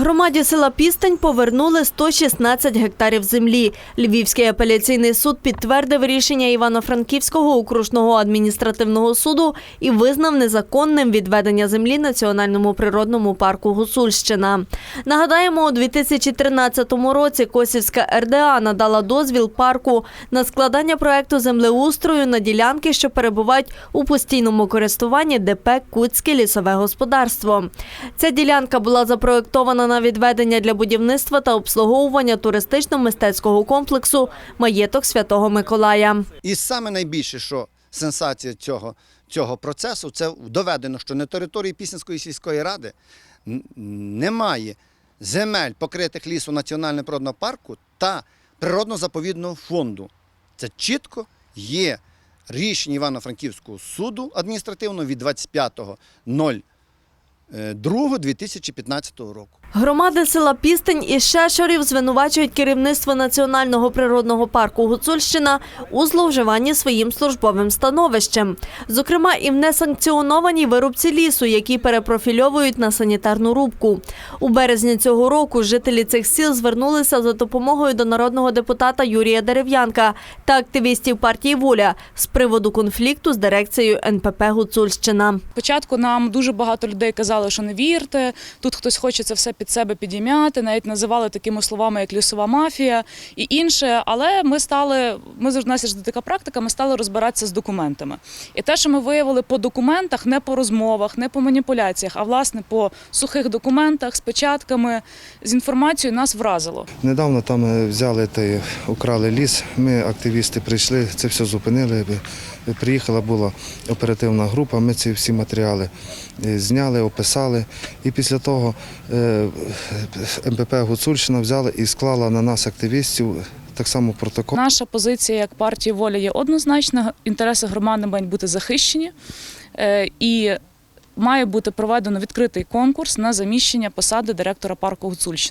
Громаді села Пістань повернули 116 гектарів землі. Львівський апеляційний суд підтвердив рішення Івано-Франківського окружного адміністративного суду і визнав незаконним відведення землі Національному природному парку Гуцульщина. Нагадаємо, у 2013 році Косівська РДА надала дозвіл парку на складання проекту землеустрою на ділянки, що перебувають у постійному користуванні ДП Куцьке лісове господарство. Ця ділянка була запроектована на відведення для будівництва та обслуговування туристично-мистецького комплексу Маєток Святого Миколая. І саме найбільше, що сенсація цього, цього процесу, це доведено, що на території Піснянської сільської ради немає земель, покритих лісу Національного природного парку та природно-заповідного фонду. Це чітко є рішення Івано-Франківського суду адміністративного від 25.02.2015 року. Громади села Пістень і Шешорів звинувачують керівництво Національного природного парку Гуцульщина у зловживанні своїм службовим становищем. Зокрема, і в несанкціонованій вирубці лісу, які перепрофільовують на санітарну рубку. У березні цього року жителі цих сіл звернулися за допомогою до народного депутата Юрія Дерев'янка та активістів партії Воля з приводу конфлікту з дирекцією НПП Гуцульщина. Спочатку нам дуже багато людей казали, що не вірте, тут хтось хоче це все під себе підім'яти, навіть називали такими словами, як лісова мафія і інше. Але ми стали, ми у нас така практика, ми стали розбиратися з документами. І те, що ми виявили по документах, не по розмовах, не по маніпуляціях, а власне по сухих документах з печатками, з інформацією нас вразило. Недавно там е, взяли та украли ліс. Ми, активісти, прийшли, це все зупинили. Е, Приїхала була оперативна група, ми ці всі матеріали е, зняли, описали. І після того е, МПП Гуцульщина взяла і склала на нас активістів так само протокол. Наша позиція як партії воля є однозначна. Інтереси громади мають бути захищені Е, і має бути проведено відкритий конкурс на заміщення посади директора парку Гуцульщина.